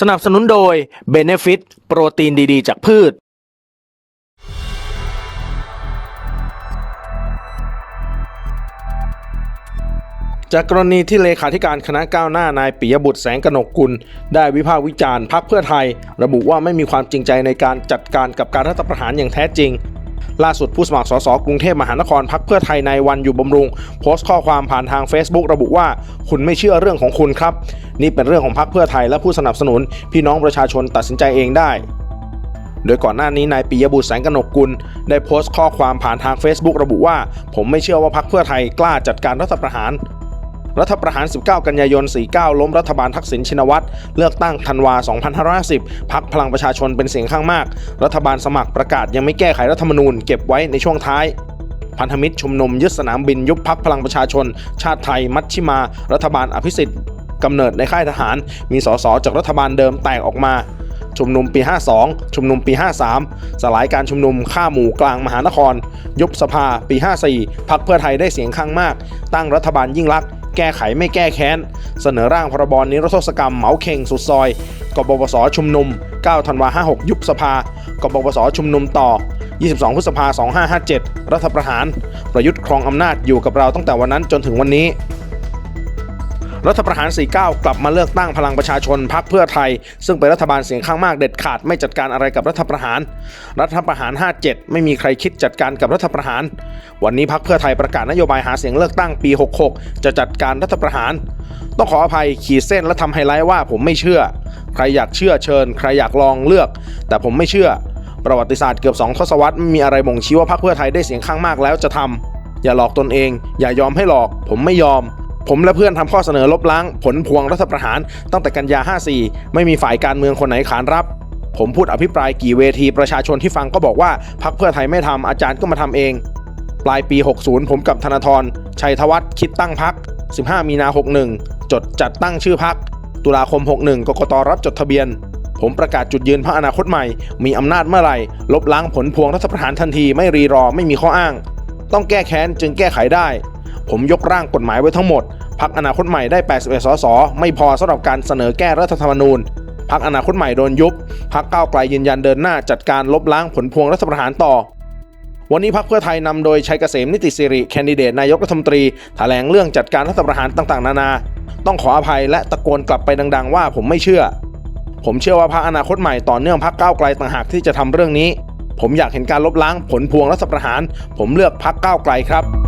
สนับสนุนโดย Benefit โปรตีนดีๆ จากพืช จากกรณีที่เลขาธิการคณะก้าวหน้านายปิยบุตรแสงกนกกุล ได้วิพากษ์วิจารณ์พักเพื่อไทย ระบุว่าไม่มีความจริงใจในการจัดการกับการรัฐประหารอย่างแท้จริง ล่าสุดผู้สมัครสสกรุงเทพมหานครพักเพื่อไทยในวันอยู่บำรุง โพสต์ข้อความผ่านทาง Facebook ระบุว่า คุณไม่เชื่อเรื่องของคุณครับ นี่เป็นเรื่องของพักเพื่อไทยและผู้สนับสนุน พี่น้องประชาชนตัดสินใจเองได้โดยก่อนหน้านี้นายปิยบุตรแสงกนกกุล ได้โพสต์ข้อความผ่านทาง Facebook ระบุว่า ผมไม่เชื่อว่าพักเพื่อไทยกล้าจัดการรัฐประหาร รัฐประหาร 19 กันยายน 49 ล้มรัฐบาลทักษิณชินวัตร เลือกตั้งธันวา 2550พักพลังประชาชนเป็นเสียงข้างมาก รัฐบาลสมัครประกาศยังไม่แก้ไขรัฐธรรมนูญเก็บไว้ในช่วงท้ายพันธมิตรชุมนุมยึดสนามบินยุบพักพลังประชาชน ชาติไทย มัชชิมา รัฐบาลอภิสิทธิ์กำเนิดในค่ายทหาร มีสสจากรัฐบาลเดิมแตกออกมา ชุมนุมปี 52 ชุมนุมปี 53 สลายการชุมนุมฆ่าหมู่กลางมหานคร ยุบสภาปี 54พักเพื่อไทยได้เสียงข้างมาก ตั้งรัฐบาลยิ่งลักษณ์ แก้ไขไม่แก้แค้น เสนอร่างพรบนิรโทษกรรมเหมาเข่งสุดซอย กบปสชุมนุม 9 ธันวา56 ยุบสภา กบปสชุมนุมต่อ 22 พฤษภา2557 รัฐประหาร ประยุทธ์ครองอำนาจอยู่กับเราตั้งแต่วันนั้นจนถึงวันนี้ รัฐประหาร 49 กลับมาเลือกตั้งพลังประชาชนพักเพื่อไทย ซึ่งเป็นรัฐบาลเสียงข้างมากเด็ดขาดไม่จัดการอะไรกับรัฐประหาร รัฐประหาร 57 ไม่มีใครคิดจัดการกับรัฐประหาร วันนี้พักเพื่อไทยประกาศนโยบายหาเสียงเลือกตั้งปี 66 จะจัดการรัฐประหาร ต้องขออภัยขีดเส้นและทำไฮไลท์ว่าผมไม่เชื่อ ใครอยากเชื่อเชิญ ใครอยากลองเลือก แต่ผมไม่เชื่อ ประวัติศาสตร์เกือบ2ทศวรรษไม่มีอะไรบ่งชี้ว่าพรรคเพื่อไทยได้เสียงข้างมากแล้วจะทำอย่าหลอกตนเอง อย่ายอมให้หลอก ผมไม่ยอม ผมและเพื่อนทำข้อเสนอลบล้าง ผลพวงรัฐประหาร ตั้งแต่กันยา 54 ไม่มีฝ่ายการเมืองคนไหนขานรับ ผมพูดอภิปรายกี่เวทีประชาชนที่ฟังก็บอกว่าพักเพื่อไทยไม่ทำอาจารย์ก็มาทำเอง ปลายปี 60 ผมกับธนาธรชัยธวัฒน์คิดตั้งพัก 15 มีนา 61 จดจัดตั้งชื่อพัก ตุลาคม 61 กกตรับจดทะเบียน ผมประกาศจุดยืนพระอนาคตใหม่ มีอำนาจเมื่อไหร่ ลบล้างผลพวงรัฐประหารทันทีไม่รีรอไม่มีข้ออ้าง ต้องแก้แค้นจึงแก้ไขได้ ผมยกร่างกฎหมายไว้ทั้งหมด พักอนาคตใหม่ได้ 81 สส ไม่พอสำหรับการเสนอแก้รัฐธรรมนูญพักอนาคตใหม่โดนยุบพักก้าวไกลยืนยันเดินหน้าจัดการลบล้างผลพวงรัฐประหารต่อ วันนี้พักเพื่อไทยนำโดยชัยเกษมนิติสิริแคนดิเดตนายกรัฐมนตรีแถลงเรื่องจัดการรัฐประหารต่างๆ นานา ต้องขออภัยและตะโกนกลับไปดัง ๆ ว่าผมไม่เชื่อ ผมเชื่อว่าพรรคอนาคตใหม่ต่อเนื่องพักก้าวไกลต่างหากที่จะทำเรื่องนี้ ผมอยากเห็นการลบล้างผลพวงรัฐประหาร ผมเลือกพักก้าวไกลครับ